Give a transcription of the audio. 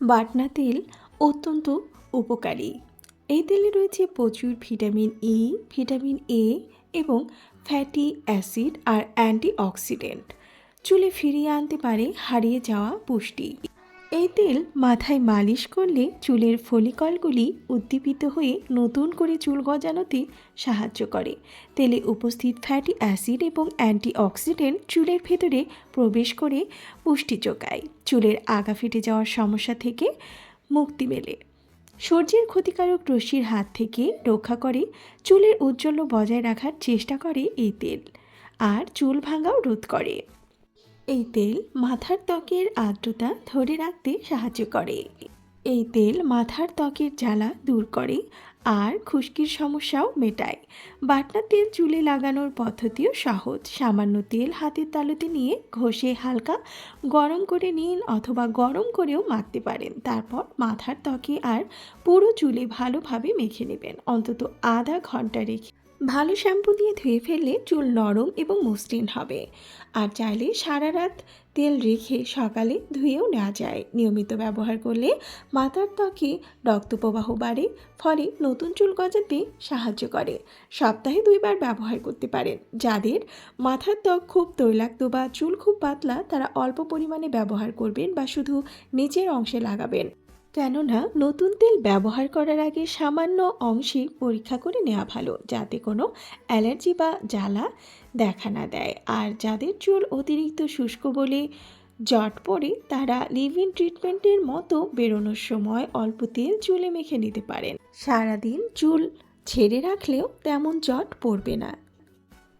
বাটনা তেল অত্যন্ত উপকারী। এই তেলে রয়েছে প্রচুর ভিটামিন ই ভিটামিন এ এবং ফ্যাটি অ্যাসিড আর অ্যান্টিঅক্সিডেন্ট। চুলে ফিরিয়ে আনতে পারে হারিয়ে যাওয়া পুষ্টি। তেল মাথায় মালিশ করলে চুলের ফলিকলগুলি উদ্দীপিত হয়ে নতুন করে চুল গজানোতে সাহায্য করে। তেলে উপস্থিত ফ্যাটি অ্যাসিড এবং অ্যান্টিঅক্সিডেন্ট চুলের ভেতরে প্রবেশ করে পুষ্টি যোগায়। চুলের আগা ফেটে যাওয়ার সমস্যা থেকে মুক্তি মেলে। সূর্যের ক্ষতিকারক রশ্মির হাত থেকে রক্ষা করে, চুলের ঔজ্জ্বল্য বজায় রাখার চেষ্টা করে এই তেল। আর চুল ভাঙাও রোধ করে। এই তেল মাথার ত্বকের আর্দ্রতা ধরে রাখতে সাহায্য করে। এই তেল মাথার ত্বকের জ্বালা দূর করে আর খুশকির সমস্যাও মেটায়। বাটনা তেল চুলে লাগানোর পদ্ধতিও সহজ। সামান্য তেল হাতের তালুতে নিয়ে ঘষে হালকা গরম করে নিন অথবা গরম করেও মাখতে পারেন। তারপর মাথার ত্বকে আর পুরো চুলে ভালোভাবে মেখে নেবেন। অন্তত আধা ঘণ্টা রেখে ভালো শ্যাম্পু দিয়ে ধুয়ে ফেললে চুল নরম এবং মসৃণ হবে। আর চাইলে সারা রাত তেল রেখে সকালে ধুয়েও নেওয়া যায়। নিয়মিত ব্যবহার করলে মাথার ত্বকে রক্ত প্রবাহ বাড়ে, ফলে নতুন চুল গজাতে সাহায্য করে। সপ্তাহে দুইবার ব্যবহার করতে পারেন। যাদের মাথার ত্বক খুব তৈলাক্ত বা চুল খুব পাতলা, তারা অল্প পরিমাণে ব্যবহার করবেন বা শুধু নিচের অংশে লাগাবেন। কেননা নতুন তেল ব্যবহার করার আগে সামান্য অংশে পরীক্ষা করে নেওয়া ভালো, যাতে কোনো অ্যালার্জি বা জ্বালা দেখা না দেয়। আর যাদের চুল অতিরিক্ত শুষ্ক বলে জট পড়ে, তারা লিভ ইন ট্রিটমেন্টের মতো বেরোনোর সময় অল্প তেল চুলে মেখে নিতে পারেন। সারাদিন চুল ছেড়ে রাখলেও তেমন জট পড়বে না।